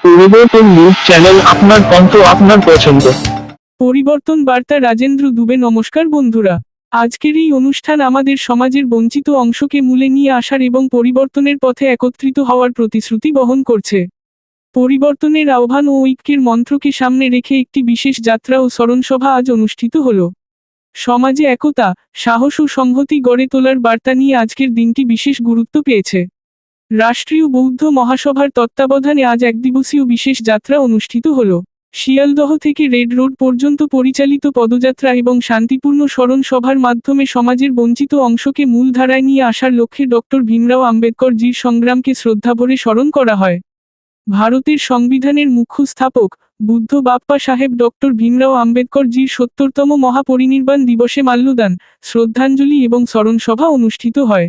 পরিবর্তন news channel আপনার আপনার পছন্দ। পরিবর্তন বার্তা রাজেন্দ্র দুবে, নমস্কার বন্ধুরা। আজকের এই অনুষ্ঠান আমাদের সমাজের বঞ্চিত অংশকে মূলে নিয়ে আসার এবং পরিবর্তনের পথে একত্রিত হওয়ার প্রতিশ্রুতি বহন করছে। পরিবর্তনের আহ্বান ও ঐক্যের মন্ত্রকে সামনে রেখে একটি বিশেষ যাত্রা ও স্মরণসভা আজ অনুষ্ঠিত হল। সমাজে একতা, সাহস ও সংহতি গড়ে তোলার বার্তা নিয়ে আজকের দিনটি বিশেষ গুরুত্ব পেয়েছে। রাষ্ট্রীয় বৌদ্ধ মহাসভার তত্ত্বাবধানে আজ একদিবসীয় বিশেষ যাত্রা অনুষ্ঠিত হল। শিয়ালদহ থেকে রেড রোড পর্যন্ত পরিচালিত পদযাত্রা এবং শান্তিপূর্ণ স্মরণ সভার মাধ্যমে সমাজের বঞ্চিত অংশকে মূলধারায় নিয়ে আসার লক্ষ্যে ডক্টর ভীমরাও আম্বেদকর জির সংগ্রামকে শ্রদ্ধাভরে স্মরণ করা হয়। ভারতের সংবিধানের মুখ্য স্থাপক, বুদ্ধ বাপ্পা সাহেব ডক্টর ভীমরাও আম্বেদকর জির সত্তরতম মহাপরিনির্বাণ দিবসে মাল্যদান, শ্রদ্ধাঞ্জলি এবং স্মরণসভা অনুষ্ঠিত হয়।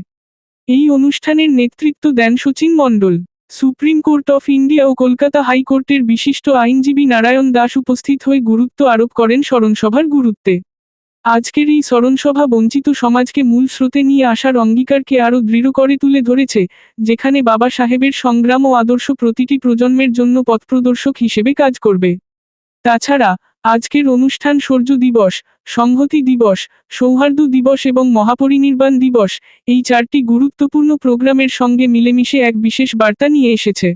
এই অনুষ্ঠানের নেতৃত্ব দেন Sachin Mondal. Supreme Court of India ও কলকাতা হাইকোর্টের বিশিষ্ট আইনজীবী নারায়ণ দাস উপস্থিত হয়ে গুরুত্ব আরোপ করেন স্মরণসভার গুরুত্বে। আজকের এই স্মরণসভা বঞ্চিত সমাজকে মূল স্রোতে নিয়ে আসার অঙ্গীকারকে আরও দৃঢ় করে তুলে ধরেছে, যেখানে বাবা সাহেবের সংগ্রাম ও আদর্শ প্রতিটি প্রজন্মের জন্য পথপ্রদর্শক হিসেবে কাজ করবে। তাছাড়া, আজকের অনুষ্ঠান সূর্য দিবস সংহতি দিবস, সৌহার্দ্য দিবস এবং মহাপরিনির্বাণ দিবস, এই চারটি গুরুত্বপূর্ণ প্রোগ্রামের সঙ্গে মিলেমিশে এক বিশেষ বার্তা নিয়ে এসেছে।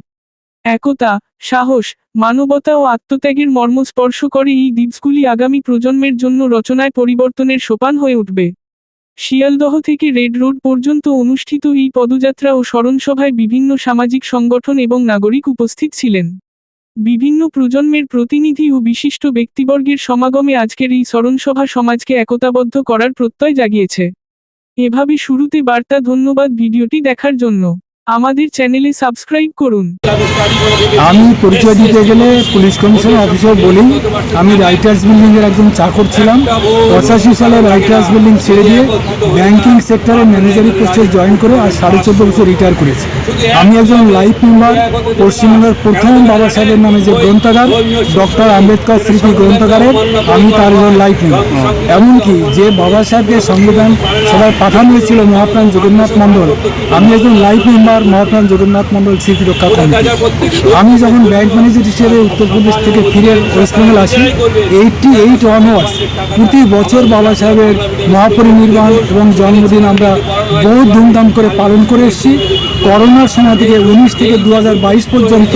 একতা, সাহস, মানবতা ও আত্মত্যাগের মর্ম স্পর্শ করে এই দিবসগুলি আগামী প্রজন্মের জন্য রচনায় পরিবর্তনের সোপান হয়ে উঠবে। শিয়ালদহ থেকে রেড রোড পর্যন্ত অনুষ্ঠিত এই পদযাত্রা ও স্মরণসভায় বিভিন্ন সামাজিক সংগঠন এবং নাগরিক উপস্থিত ছিলেন। বিভিন্ন প্রজন্মের প্রতিনিধি ও বিশিষ্ট ব্যক্তিবর্গের সমাগমে আজকের এই স্মরণসভা সমাজকে একতাবদ্ধ করার প্রত্যয় জাগিয়েছে। এভাবে শুরুতে বার্তা ধন্যবাদ ভিডিওটি দেখার জন্য। আমাদের চ্যানেলে সাবস্ক্রাইব করুন। আমি পরিচয় দিতে গেলে পুলিশ কমিশনার অফিসার বলি আমি রাইটার্স বিল্ডিংয়ের একজন চাকর ছিলাম। পঁচাশি সালে রাইটার্স বিল্ডিং ছেড়ে দিয়ে ব্যাংকিং সেক্টরে ম্যানেজারি পোস্টে জয়েন করে আর সাড়ে চোদ্দ বছর রিটায়ার করেছি। আমি একজন লাইফ মেম্বার, পশ্চিমবঙ্গের প্রথম বাবা সাহেবের নামে যে গ্রন্থাগার, ডক্টর আম্বেদকর স্মৃতি গ্রন্থাগারের, আমি তার একজন লাইফ মেম্বার। এমনকি যে বাবা সাহেবকে সংবিধান সবাই পাঠানো হয়েছিল মহাপ্রাণ জগন্নাথ মণ্ডল, আমি একজন লাইফ মেম্বার মহাপ্রাণ জগন্নাথ মন্ডল স্মৃতি রক্ষা কমিটি। আমি যখন ব্যাংক ম্যানেজার হিসেবে উত্তরপ্রদেশ থেকে ফিরে ওয়েস্ট বেঙ্গল আসি এইটটি এইট অনওয়ার্স প্রতি বছর বাবা সাহেবের মহাপরিনির্বাণ এবং জন্মদিন আমরা বহু ধুমধাম করে পালন করে এসেছি। করোনার সময় থেকে উনিশ থেকে দু হাজার বাইশ পর্যন্ত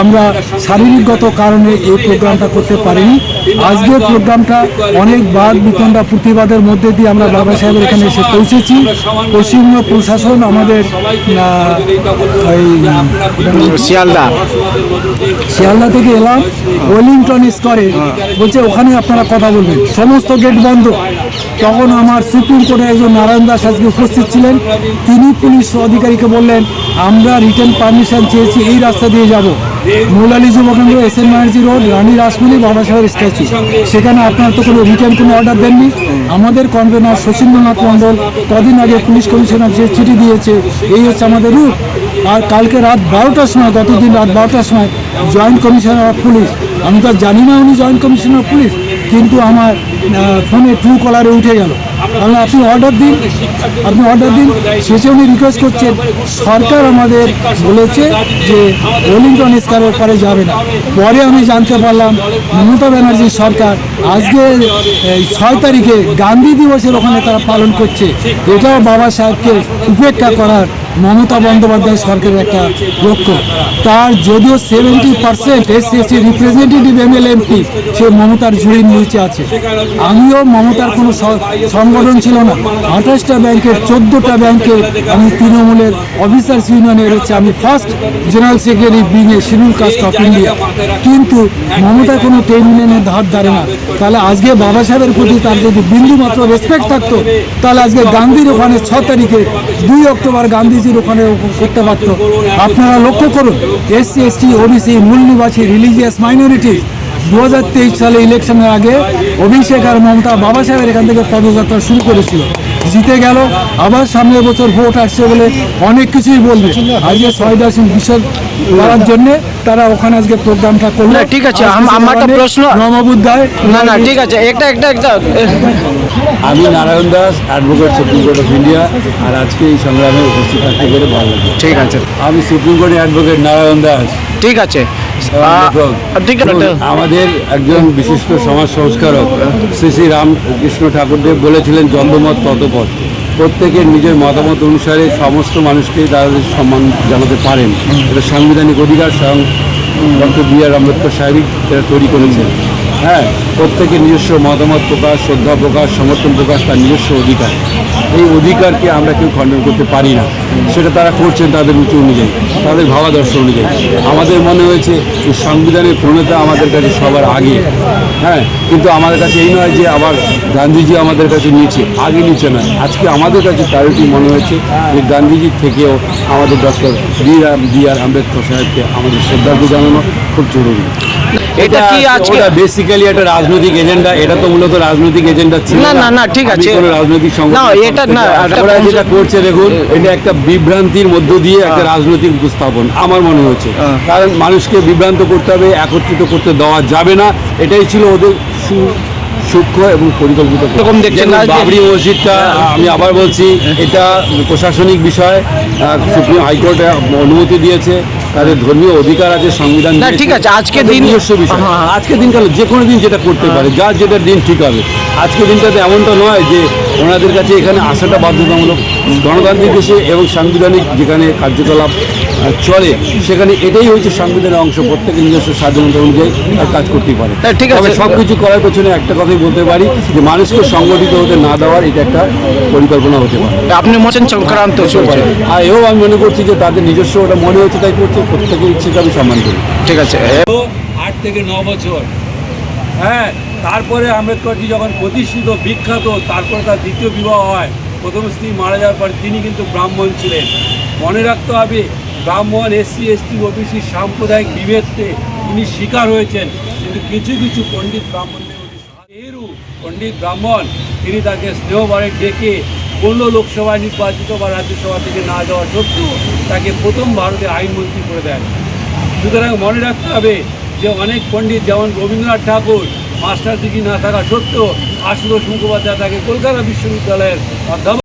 আমরা শারীরিকগত কারণে এই প্রোগ্রামটা করতে পারিনি। আজকের প্রোগ্রামটা অনেক বাদ বিতণ্ডা প্রতিবাদের মধ্যে দিয়ে আমরা বাবা সাহেবের এখানে এসে পৌঁছেছি। পশ্চিমবঙ্গ প্রশাসন আমাদের শিয়ালদা। শিয়ালদা থেকে এলাম ওয়েলিংটন স্কোয়ারে। বলছে ওখানে আপনারা কথা বলবেন। সমস্ত গেট বন্ধ। তখন আমার সুপ্রিম কোর্টের একজন নারায়ণ দাস আজকে উপস্থিত ছিলেন। তিনি পুলিশ অধিকারীকে বললেন, আমরা রিটার্ন পারমিশন চেয়েছি, এই রাস্তা দিয়ে যাব। Moulali যুবকেন্দ্র S N Banerjee road, Rani Rashmoni বাবা সাহেবের স্ট্যাচু। সেখানে আপনারা তো কোনো রিটার্ন, কোনো অর্ডার দেননি। আমাদের কনভেনার শচীন্দ্রনাথ মণ্ডল কদিন আগে পুলিশ কমিশনার যে চিঠি দিয়েছে, এই হচ্ছে আমাদের রূপ। আর কালকে রাত বারোটার সময়, গতদিন রাত বারোটার সময়, জয়েন্ট কমিশনার অফ পুলিশ আমি তো জানি না উনি জয়েন্ট কমিশনার পুলিশ কিন্তু আমার ফোনে ট্রু কলারে উঠে গেল। তাহলে আপনি অর্ডার দিন, আপনি অর্ডার দিন শেষে উনি রিকোয়েস্ট করছেন সরকার আমাদের বলেছে যে ওয়েলিংটন স্কারের পরে যাবে না। পরে আমি জানতে পারলাম, মমতা ব্যানার্জির সরকার আজকে ছয় তারিখে গান্ধী দিবসের ওখানে তারা পালন করছে। এটাও বাবা সাহেবকে উপেক্ষা করার মমতা বন্দ্যোপাধ্যায় সরকারের একটা লক্ষ্য। তার যদিও seventy percent SC representative ML MP সে মমতার ঝুড়ির নিচে আছে। আমিও মমতার কোনো স- সংগঠন ছিল না। আঠাশটা ব্যাংকের, চোদ্দোটা ব্যাংকে আমি তৃণমূলের অফিসার্স ইউনিয়নের হচ্ছে আমি first general secretary being a scheduled caste of India কিন্তু মমতা কোনো ট্রেড ইউনিয়নের ধার ধারে না। তাহলে আজকে বাবা সাহেবের প্রতি তার যদি বিন্দু মাত্র রেসপেক্ট থাকতো, তাহলে আজকে গান্ধীর ওখানে ছ তারিখে দুই অক্টোবর গান্ধীজির ওখানে করতে পারত। আপনারা লক্ষ্য করুন, এসসি, এসটি, ওবিসি, মূল নিবাসী রিলিজিয়াস মাইনরিটি দু হাজার তেইশ সালে ইলেকশনের আগে অভিষেক আর মমতা বাবা সাহেবের এখান থেকে পদযাত্রা শুরু করেছিল। জিতে গেল আবার সামনের বছর ভোট আসছে বলে অনেক কিছুই বলবে। আজকে ছয়দা সিং বিশদ করার জন্য তারা ওখানে আজকে প্রোগ্রামটা করল। ঠিক আছে, আম- আমার একটা প্রশ্ন- নমবুদ্ধায় না না ঠিক আছে একটা একটা একটা। আমি Narayan Das advocate Supreme Court of India আর আজকে এই সংগ্রামে উপস্থিত থাকতে পেরে ভালো লাগে ঠিক আছে। আমি সুপ্রিম কোর্টের অ্যাডভোকেট নারায়ণ দাস। ঠিক আছে। আমাদের একজন বিশিষ্ট সমাজ সংস্কারক শ্রী শ্রী রামকৃষ্ণ ঠাকুরদেব বলেছিলেন যতমত তত পথ প্রত্যেকের নিজের মতামত অনুসারে সমস্ত মানুষকে তাদের সম্মান জানাতে পারেন এটা সাংবিধানিক অধিকার স্বয়ং ডক্টর বি আর আম্বেদকর সাহেবই এটা তৈরি করেছেন। হ্যাঁ প্রত্যেকের নিজস্ব মতামত প্রকাশ শ্রদ্ধা প্রকাশ সমর্থন প্রকাশ তার নিজস্ব অধিকার। এই অধিকারকে আমরা কেউ খণ্ডন করতে পারি না। সেটা তারা করছেন তাদের রুচি অনুযায়ী, তাদের ভাবাদর্শ অনুযায়ী। আমাদের মনে হয়েছে যে সংবিধানের প্রণেতা আমাদের কাছে সবার আগে। হ্যাঁ কিন্তু আমাদের কাছে এই নয় যে আবার গান্ধীজি আমাদের কাছে নিচে আগে নিচে নয় আজকে আমাদের কাছে প্রায়োরিটি মনে হয়েছে যে গান্ধীজির থেকেও আমাদের doctor B R B R Ambedkar সাহেবকে আমাদের শ্রদ্ধার্ঘ জানানো খুব জরুরি। এটা কি আজকে? বেসিক্যালি একটা রাজনৈতিক এজেন্ডা এটা তো মূলত রাজনৈতিক এজেন্ডা ছিল না, না, না, ঠিক আছে। কোনো রাজনৈতিক সংগঠন না, এটা না, ওরা যেটা করছে দেখুন এটা একটা বিভ্রান্তির মধ্য দিয়ে একটা রাজনৈতিক উপস্থাপন আমার মনে হচ্ছে। হ্যাঁ। কারণ মানুষকে বিভ্রান্ত করতে হবে একত্রিত করতে দেওয়া যাবে না। এটাই ছিল ওদের সূক্ষ্ম এবং পরিকল্পিত এরকম দেখছেন বাবরি মসজিদটা আমি আবার বলছি এটা প্রশাসনিক বিষয় সুপ্রিম হাইকোর্টে অনুমতি দিয়েছে। তাদের ধর্মীয় অধিকার আছে সংবিধান না, ঠিক আছে, আজকে দিন- হ্যাঁ, হ্যাঁ। আজকে দিন কেন যে কোনো দিন যেটা করতে পারে যার যেটা দিন ঠিক হবে। আজকে দিনটাতে এমনটা নয় যে ওনাদের কাছে এখানে আসাটা বাধ্যতামূলক। গণতান্ত্রিক দেশে এবং সাংবিধানিক যেখানে কার্যকলাপ চলে সেখানে এটাই হচ্ছে সংবিধানের অংশ প্রত্যেকের নিজস্ব স্বাধীনতা অনুযায়ী কাজ করতেই পারে। হ্যাঁ, ঠিক আছে। সব কিছু করার পেছনে একটা কথাই বলতে পারি যে মানুষকে সংগঠিত হতে না দেওয়ার এটা একটা পরিকল্পনা হতে পারে। আপনি মোচন সংক্রান্ত চলছে। আর এও আমি মনে করছি যে তাদের নিজস্ব ওটা মনে হচ্ছে তাই করছে প্রত্যেকের ইচ্ছেকে আমি সম্মান করি। ঠিক আছে। আট থেকে ন বছর। হ্যাঁ তারপরে আম্বেদকরজি যখন প্রতিষ্ঠিত বিখ্যাত তারপরে তার দ্বিতীয় বিবাহ হয় প্রথম স্ত্রী মারা যাওয়ার পর তিনি কিন্তু ব্রাহ্মণ ছিলেন। মনে রাখতে হবে ব্রাহ্মণ, এসসি, এসটি, ওবিসি সাম্প্রদায়িক বিভেদকে তিনি শিকার হয়েছেন। কিন্তু কিছু কিছু পণ্ডিত ব্রাহ্মণদের এরু পণ্ডিত ব্রাহ্মণ, তিনি তাকে স্নেহবারে ডেকে কোনো লোকসভায় নির্বাচিত বা রাজ্যসভা থেকে না যাওয়া সত্ত্বেও তাকে প্রথম ভারতে আইনমন্ত্রী করে দেন। সুতরাং মনে রাখতে হবে যে অনেক পণ্ডিত যেমন রবীন্দ্রনাথ ঠাকুর মাস্টার ডিগ্রি না থাকা সত্ত্বেও আশুতোষ মুখোপাধ্যায় তাকে কলকাতা বিশ্ববিদ্যালয়ের অধ্যাপক